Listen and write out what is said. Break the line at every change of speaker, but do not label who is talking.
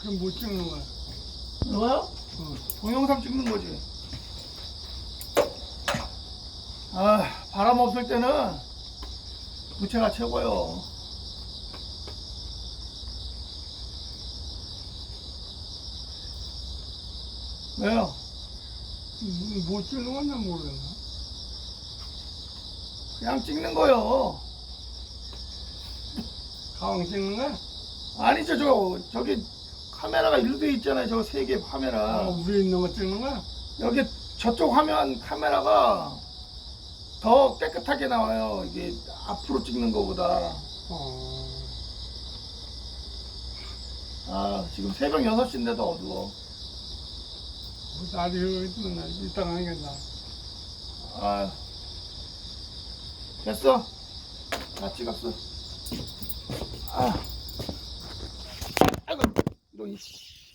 그럼 못 찍는 거야.
이거요?
어.
동영상 찍는 거지. 아, 바람 없을 때는 부채가 최고요. 왜요?
음, 못 찍는 건난 모르겠나.
그냥 찍는 거요.
가왕 찍는 거야?
아니죠, 저, 저기 카메라가 일로 돼 있잖아요. 저 세 개 카메라.
아, 위에 있는 거 찍는 거야?
여기 저쪽 화면 카메라가 더 깨끗하게 나와요. 이게 앞으로 찍는 거보다.
어.
아, 지금 새벽 6시인데도 어두워.
나도 이거 있으면 나 이따가 하겠다.
아, 됐어. 다 찍었어. isso.